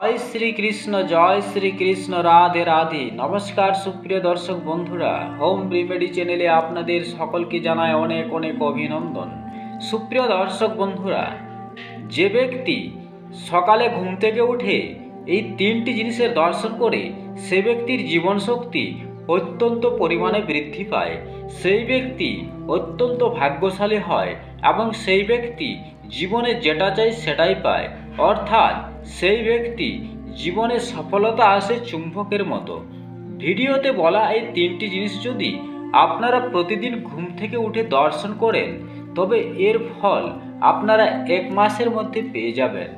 জয় শ্রীকৃষ্ণ জয় শ্রীকৃষ্ণ, রাধে রাধে। নমস্কার সুপ্রিয় দর্শক বন্ধুরা, হোম রেমেডি চ্যানেলে আপনাদের সকলকে জানায় অনেক অনেক অভিনন্দন। সুপ্রিয় দর্শক বন্ধুরা, যে ব্যক্তি সকালে ঘুম থেকে উঠে এই তিনটি জিনিসের দর্শন করে, সে ব্যক্তির জীবন শক্তি অত্যন্ত পরিমাণে বৃদ্ধি পায়। সেই ব্যক্তি অত্যন্ত ভাগ্যশালী হয় এবং সেই ব্যক্তি জীবনে যেটা চাই সেটাই পায়। অর্থাৎ সেই ব্যক্তি জীবনে সফলতা আসে চুম্বকের মতো। ভিডিওতে বলা এই তিনটি জিনিস যদি আপনারা প্রতিদিন ঘুম থেকে উঠে দর্শন করেন, তবে এর ফল আপনারা এক মাসের মধ্যে পেয়ে যাবেন।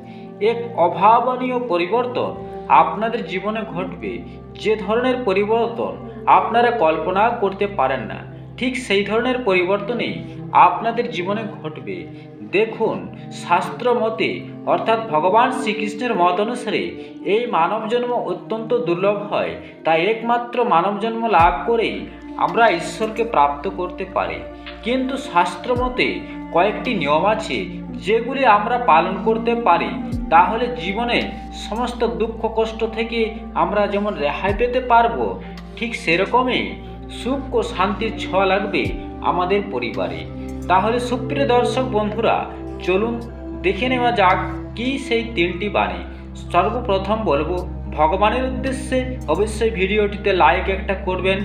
এক অভাবনীয় পরিবর্তন আপনাদের জীবনে ঘটবে। যে ধরনের পরিবর্তন আপনারা কল্পনা করতে পারেন না, ঠিক সেই ধরনের পরিবর্তনই আপনাদের জীবনে ঘটবে। দেখুন শাস্ত্র মতে অর্থাৎ ভগবান শ্রীকৃষ্ণের মত অনুসারে, এই মানব জন্ম অত্যন্ত দুর্লভ হয়, তাই একমাত্র মানব জন্ম লাভ করেই আমরা ঈশ্বরকে প্রাপ্ত করতে পারি। কিন্তু শাস্ত্র মতে কয়েকটি নিয়ম আছে, যেগুলি আমরা পালন করতে পারি। তাহলে জীবনে সমস্ত দুঃখ কষ্ট থেকে আমরা যেমন রেহাই পেতে পারব, ঠিক সেরকমই সুখ ও শান্তির ছোঁয়া লাগবে আমাদের পরিবারে। তাহলে সুপ্রিয় দর্শক বন্ধুরা, চলুন দেখে নেওয়া যাক কি সেই তিনটি বাণী। সর্বপ্রথম বলব, ভগবানের উদ্দেশ্যে অবশ্যই ভিডিওটিতে লাইক একটা করবেন,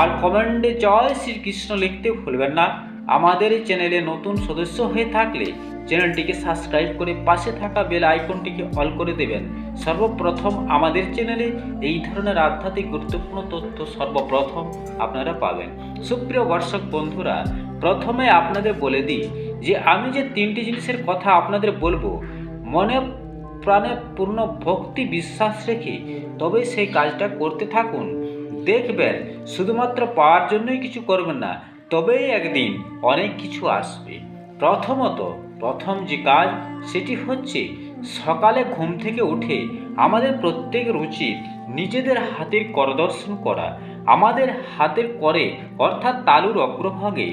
আর কমেন্টে জয় শ্রীকৃষ্ণ লিখতে ভুলবেন না। আমাদের এই চ্যানেলে নতুন সদস্য হয়ে থাকলে চ্যানেলটিকে সাবস্ক্রাইব করে পাশে থাকা বেল আইকনটিকে অল করে দেবেন। সর্বপ্রথম আমাদের চ্যানেলে এই ধরনের আধ্যাত্মিক গুরুত্বপূর্ণ তথ্য সর্বপ্রথম আপনারা পাবেন। সুপ্রিয় দর্শক বন্ধুরা প্রথমে আপনাদের বলে দিই যে আমি যে তিনটি জিনিসের কথা আপনাদের বলব, মনে প্রাণে পূর্ণ ভক্তি বিশ্বাস রেখে তবে সেই কাজটা করতে থাকুন। দেখবেন, শুধুমাত্র পাওয়ার জন্যই কিছু করবেন না, তবেই একদিন অনেক কিছু আসবে। প্রথমত, প্রথম যে কাজ, সেটি হচ্ছে সকালে ঘুম থেকে উঠে আমাদের প্রত্যেকের উচিত নিজেদের হাতের করদর্শন করা। আমাদের হাতের করে, অর্থাৎ তালুর অগ্রভাগে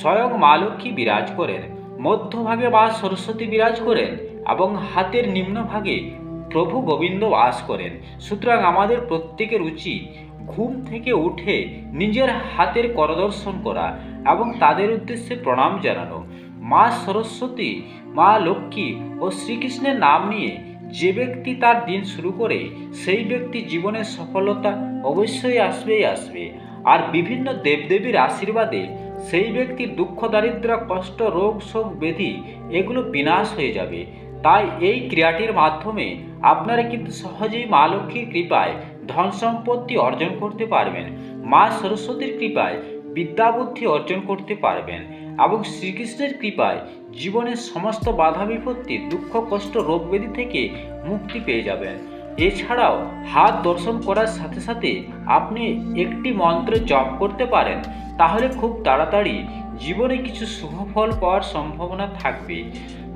স্বয়ং মা লক্ষ্মী বিরাজ করেন। মধ্যভাগে বা সরস্বতী বিরাজ করেন এবং হাতের নিম্নভাগে প্রভু গোবিন্দ বাস করেন। সুতরাং আমাদের প্রত্যেকের উচিত ঘুম থেকে উঠে নিজের হাতের করদর্শন করা এবং তাদের উদ্দেশ্যে প্রণাম জানানো। মা সরস্বতী, মা লক্ষ্মী ও শ্রীকৃষ্ণের নাম নিয়ে যে ব্যক্তি তার দিন শুরু করে, সেই ব্যক্তি জীবনের সফলতা অবশ্যই আসবেই আসবে। আর বিভিন্ন দেবদেবীর আশীর্বাদে সেই ব্যক্তির দুঃখ দারিদ্র কষ্ট, রোগ, শোক, ব্যাধি, এগুলো বিনাশ হয়ে যাবে। তাই এই ক্রিয়াটির মাধ্যমে আপনারা কিন্তু সহজেই মা লক্ষ্মীর কৃপায় ধন সম্পত্তি অর্জন করতে পারবেন। মা সরস্বতীর কৃপায় বিদ্যা বুদ্ধি অর্জন করতে পারবেন এবং শ্রীকৃষ্ণের কৃপায় জীবনের সমস্ত বাধা বিপত্তি, দুঃখ, কষ্ট, রোগ ব্যাধি থেকে মুক্তি পেয়ে যাবেন। এছাড়াও হাত দর্শন করার সাথে সাথে আপনি একটি মন্ত্র জপ করতে পারেন। তাহলে খুব তাড়াতাড়ি জীবনে কিছু শুভ ফল পাওয়ার সম্ভাবনা থাকবে।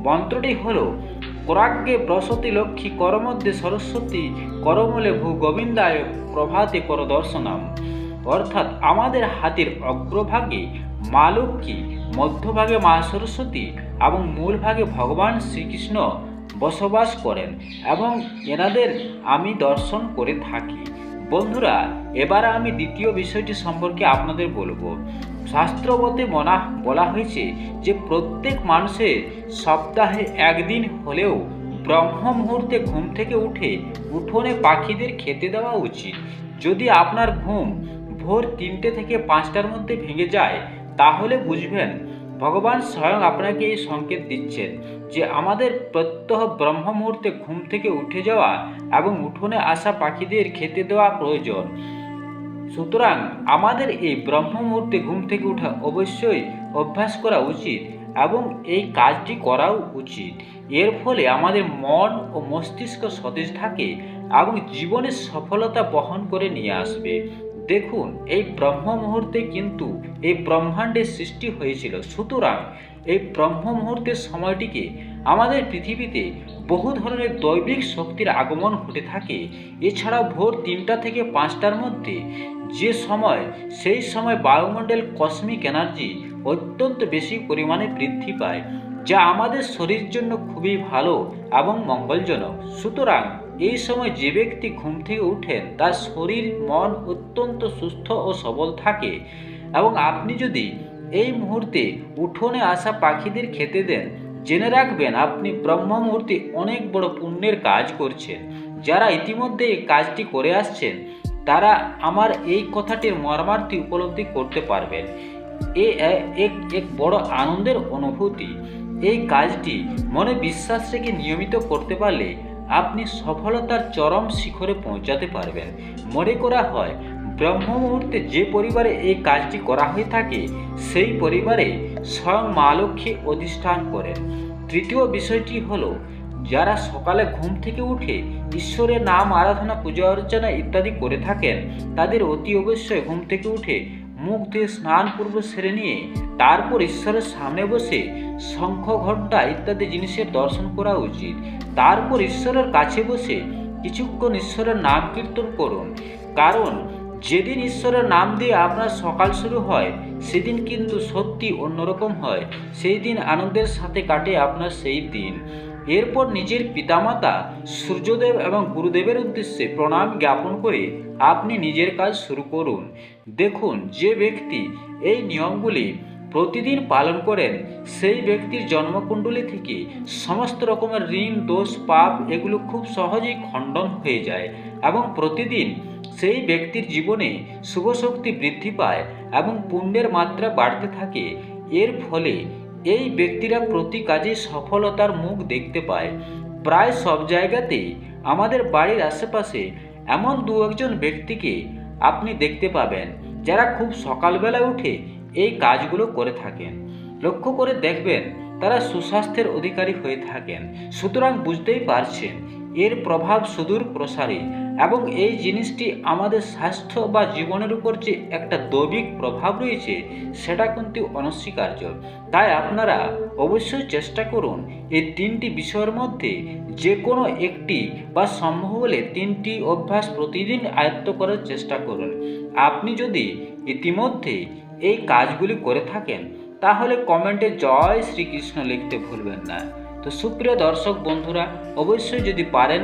মন্ত্রটি হল করাগ্যে প্রসতি লক্ষ্মী করমধ্যে সরস্বতী করমলে ভূ গোবিন্দায় প্রভাতে করদর্শনম অর্থাৎ আমাদের হাতের অগ্রভাগে মা লক্ষ্মী, মধ্যভাগে মা সরস্বতী এবং মূলভাগে ভগবান শ্রীকৃষ্ণ বসবাস করেন এবং এনাদের আমি দর্শন করে থাকি। বন্ধুরা, এবার আমি দ্বিতীয় বিষয়টি সম্পর্কে আপনাদের বলব। শাস্ত্রবতে মনা, বলা হয়েছে যে প্রত্যেক মানুষের সপ্তাহে একদিন হলেও ব্রহ্ম মুহূর্তে ঘুম থেকে উঠে উঠোনে পাখিদের খেতে দেওয়া উচিত। যদি আপনার ঘুম ভোর তিনটে থেকে পাঁচটার মধ্যে ভেঙে যায়, তাহলে বুঝবেন ভগবান স্বয়ং আপনাকে এই সংকেত দিচ্ছেন যে আমাদের প্রত্যহ ব্রহ্ম মুহূর্তে ঘুম থেকে উঠে যাওয়া এবং উঠোনে আসা পাখিদের খেতে দেওয়া প্রয়োজন। সুতরাং আমাদের এই ব্রহ্ম মুহূর্তে ঘুম থেকে ওঠা অবশ্যই অভ্যাস করা উচিত এবং এই কাজটি করাও উচিত। এর ফলে আমাদের মন ও মস্তিষ্ক সতেজ থাকে এবং জীবনের সফলতা বহন করে নিয়ে আসবে। দেখুন, এই ব্রহ্ম মুহূর্তে কিন্তু এই ব্রহ্মাণ্ডের সৃষ্টি হয়েছিল। সুতরাং এই ব্রহ্ম মুহূর্তের সময়টিকে আমাদের পৃথিবীতে বহু ধরনের দৈবিক শক্তির আগমন ঘটে থাকে। এছাড়াও ভোর তিনটা থেকে পাঁচটার মধ্যে যে সময়, সেই সময় বায়ুমণ্ডল কসমিক এনার্জি অত্যন্ত বেশি পরিমাণে বৃদ্ধি পায়, যা আমাদের শরীরের জন্য খুবই ভালো এবং মঙ্গলজনক। সুতরাং এই সময় যে ব্যক্তি ঘুম থেকে উঠেন, তার শরীর, মন অত্যন্ত সুস্থ ও সবল থাকে। এবং আপনি যদি এই মুহূর্তে উঠোনে আসা পাখিদের খেতে দেন, জেনে রাখবেন আপনি ব্রহ্ম মুহূর্তে অনেক বড় পুণ্যের কাজ করছেন। যারা ইতিমধ্যে এই কাজটি করে আসছেন, তারা আমার এই কথাটির মর্মার্থী উপলব্ধি করতে পারবেন। এ এক এক বড় আনন্দের অনুভূতি। এই কাজটি মনে বিশ্বাস রেখে নিয়মিত করতে পারলে আপনি সফলতার চরম শিখরে পৌঁছাতে পারবেন। মনে করা হয় ব্রহ্ম মুহূর্তে যে পরিবারে এই কাজটি করা হয়ে থাকে, সেই পরিবারে স্বয়ং মা লক্ষ্মী অধিষ্ঠান করেন। তৃতীয় বিষয়টি হলো, যারা সকালে ঘুম থেকে উঠে ঈশ্বরের নাম আরাধনা, পূজা অর্চনা ইত্যাদি করে থাকেন, তাদের অতি অবশ্যই ঘুম থেকে উঠে মুখ দিয়ে স্নান পূর্ব সেরে নিয়ে তারপর ঈশ্বরের সামনে বসে শঙ্খ, ঘণ্টা ইত্যাদি জিনিসের দর্শন করা উচিত। তারপর ঈশ্বরের কাছে বসে কিছুক্ষণ ঈশ্বরের নাম কীর্তন করুন। কারণ যেদিন ঈশ্বরের নাম দিয়ে আপনার সকাল শুরু হয়, সেদিন কিন্তু সত্যি অন্যরকম হয়। সেই দিন আনন্দের সাথে কাটে আপনার সেই দিন। এরপর নিজের পিতামাতা, সূর্যদেব এবং গুরুদেবের উদ্দেশ্যে প্রণাম জ্ঞাপন করে আপনি নিজের কাজ শুরু করুন। দেখুন, যে ব্যক্তি এই নিয়মগুলি প্রতিদিন পালন করেন, সেই ব্যক্তির জন্মকুণ্ডলী থেকে সমস্ত রকমের ঋণ, দোষ, পাপ এগুলো খুব সহজেই খণ্ডন হয়ে যায় এবং প্রতিদিন সেই ব্যক্তির জীবনে শুভ শক্তি বৃদ্ধি পায় এবং পুণ্যের মাত্রা বাড়তে থাকে। এর ফলে এই ব্যক্তিরা প্রতি কাজে সফলতার মুখ দেখতে পায়। প্রায় সব জায়গাতেই আমাদের বাড়ির আশেপাশে এমন দু একজন ব্যক্তিকে আপনি দেখতে পাবেন, যারা খুব সকালবেলা উঠে এই কাজগুলো করে থাকেন। লক্ষ্য করে দেখবেন তারা সুস্বাস্থ্যের অধিকারী হয়ে থাকেন। সুতরাং বুঝতেই পারছেন, এর প্রভাব সুদূর প্রসারী এবং এই জিনিসটি আমাদের স্বাস্থ্য বা জীবনের উপর যে একটা দৈবিক প্রভাব রয়েছে, সেটা কিন্তু অনস্বীকার্য। তাই আপনারা অবশ্যই চেষ্টা করুন এই তিনটি বিষয়ের মধ্যে যে কোনো একটি বা সম্ভব হলে তিনটি অভ্যাস প্রতিদিন আয়ত্ত করার চেষ্টা করুন। আপনি যদি ইতিমধ্যে এই কাজগুলি করে থাকেন, তাহলে কমেন্টে জয় শ্রীকৃষ্ণ লিখতে ভুলবেন না। তো সুপ্রিয় দর্শক বন্ধুরা, অবশ্যই যদি পারেন,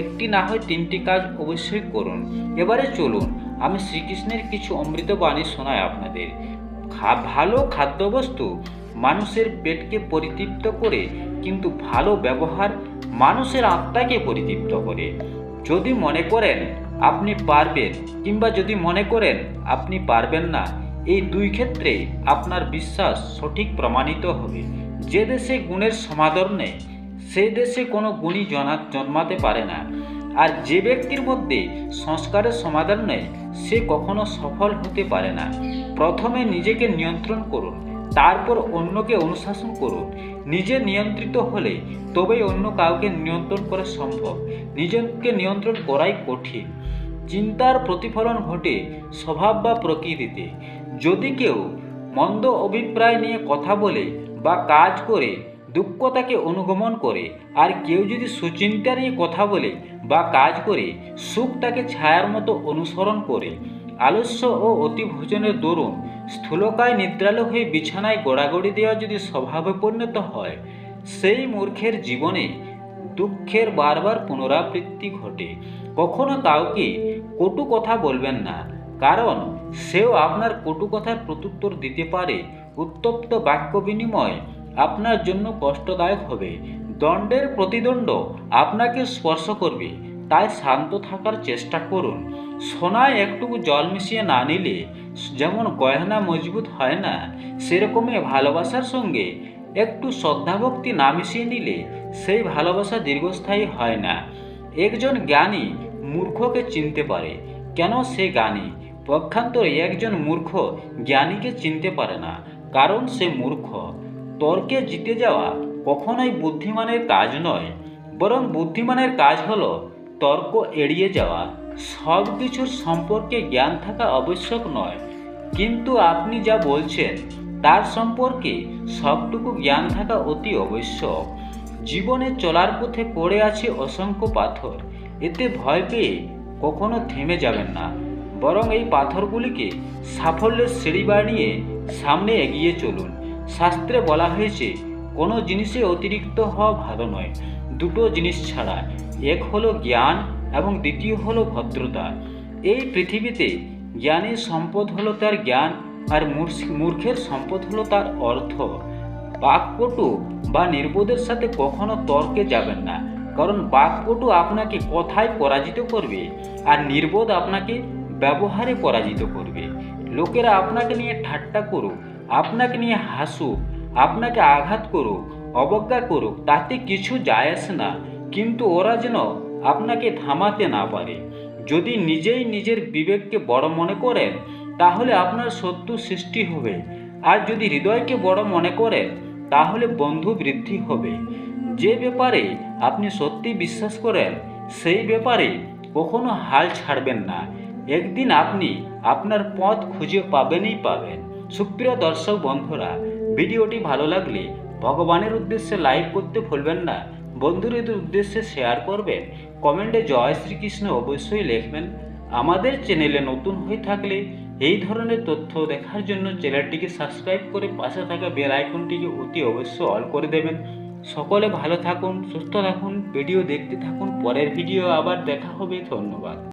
একটি না হয় তিনটি কাজ অবশ্যই করুন। এবারে চলুন, আমি শ্রীকৃষ্ণের কিছু অমৃত বাণী শোনাই আপনাদের। ভালো খাদ্যবস্তু মানুষের পেটকে পরিতৃপ্ত করে, কিন্তু ভালো ব্যবহার মানুষের আত্মাকে পরিতৃপ্ত করে। যদি মনে করেন, আপনি পারবেন, কিংবা যদি মনে করেন, আপনি পারবেন না এই দুই ক্ষেত্রে আপনার বিশ্বাস সঠিক প্রমাণিত হবে। যে দেশে গুণের সমাদর নেই, সে দেশে কোনো গুণী জনা জন্মাতে পারে না। আর যে ব্যক্তির মধ্যে সংস্কারের সমাধান নেই, সে কখনো সফল হতে পারে না। প্রথমে নিজেকে নিয়ন্ত্রণ করুন, তারপর অন্যকে অনুশাসন করুন। নিজে নিয়ন্ত্রিত হলে তবেই অন্য কাউকে নিয়ন্ত্রণ করা সম্ভব। নিজেকে নিয়ন্ত্রণ করাই কঠিন। চিন্তার প্রতিফলন ঘটে স্বভাব বা প্রকৃতিতে। যদি কেউ মন্দ অভিপ্রায় নিয়ে কথা বলে বা কাজ করে, দুঃখ তাকে অনুগমন করে, আর কেউ যদি সুচিন্তা নিয়ে কথা বলে বা কাজ করে, সুখ তাকে ছায়ার মতো অনুসরণ করে। আলস্য ও অতিভোজনের দরুন, স্থূলকায় নিদ্রালো হয়ে বিছানায় গোড়াগড়ি দেওয়া যদি স্বভাবে পরিণত হয়, সেই মূর্খের জীবনে দুঃখের বারবার পুনরাবৃত্তি ঘটে। কখনো কাউকে কটু কথা বলবেন না কারণ সেও আপনার কটু কথার প্রত্যুত্তর দিতে পারে, উত্তপ্ত বাক্য বিনিময় আপনার জন্য কষ্টদায়ক হবে। দণ্ডের প্রতিদণ্ড আপনাকে স্পর্শ করবে, তাই শান্ত থাকার চেষ্টা করুন। সোনায় একটুকু জল মিশিয়ে না নিলে যেমন গয়না মজবুত হয় না, সেরকমই ভালোবাসার সঙ্গে একটু শ্রদ্ধাভক্তি না মিশিয়ে নিলে সেই ভালোবাসা দীর্ঘস্থায়ী হয় না। একজন জ্ঞানী মূর্খকে চিনতে পারে, কেন সে জ্ঞানী? পক্ষান্তরে একজন মূর্খ জ্ঞানীকে চিনতে পারে না, কারণ সে মূর্খ। তর্কে জিতে যাওয়া কখনোই বুদ্ধিমানের কাজ নয়, বরং বুদ্ধিমানের কাজ হল তর্ক এড়িয়ে যাওয়া। সব কিছুর সম্পর্কে জ্ঞান থাকা আবশ্যক নয়, কিন্তু আপনি যা বলছেন, তার সম্পর্কে সবটুকু জ্ঞান থাকা অতি আবশ্যক। জীবনে চলার পথে পড়ে আছে অসংখ্য পাথর, এতে ভয় পেয়ে কখনো থেমে যাবেন না। বরং এই পাথরগুলিকে সাফল্যের সিঁড়ি বানিয়ে সামনে এগিয়ে চলুন। শাস্ত্রে বলা হয়েছে, কোনো জিনিসে অতিরিক্ত হওয়া ভালো নয়। দুটো জিনিস ছাড়া, এক হলো জ্ঞান এবং দ্বিতীয় হলো ভদ্রতা। এই পৃথিবীতে জ্ঞানীর সম্পদ হলো তার জ্ঞান আর মূর্খের সম্পদ হলো তার অর্থ। বাকপটু বা নির্বোধের সাথে কখনো তর্কে যাবেন না, কারণ বাকপটু আপনাকে কথায় পরাজিত করবে আর নির্বোধ আপনাকে ব্যবহারে পরাজিত করবে। লোকেরা আপনাকে নিয়ে ঠাট্টা করুক, আপনাকে নিয়ে হাসুক, আপনাকে আঘাত করুক, অবজ্ঞা করুক, তাতে কিছু যায় আসে না। কিন্তু ওরা যেন আপনাকে থামাতে না পারে। যদি নিজেই নিজের বিবেককে বড় মনে করেন, তাহলে আপনার শত্রু সৃষ্টি হবে। আর যদি হৃদয়কে বড় মনে করেন, তাহলে বন্ধু বৃদ্ধি হবে। যে ব্যাপারে আপনি সত্যি বিশ্বাস করেন, সেই ব্যাপারে কখনো হাল ছাড়বেন না। একদিন আপনি আপনার পথ খুঁজে পাবেনই পাবেন। সুপ্রিয় দর্শক বন্ধুরা, ভিডিওটি ভালো লাগলে ভগবানের উদ্দেশ্যে লাইক করতে ভুলবেন না, বন্ধুদের উদ্দেশ্যে শেয়ার করবেন, কমেন্টে জয় শ্রীকৃষ্ণ অবশ্যই লিখবেন। আমাদের চ্যানেলে নতুন হয়ে থাকলে এই ধরনের তথ্য দেখার জন্য চ্যানেলটিকে সাবস্ক্রাইব করে পাশে থাকা বেল আইকনটিকে অতি অবশ্য অল করে দেবেন। সকলে ভালো থাকুন, সুস্থ থাকুন, ভিডিও দেখতে থাকুন। পরের ভিডিও আবার দেখা হবে, ধন্যবাদ।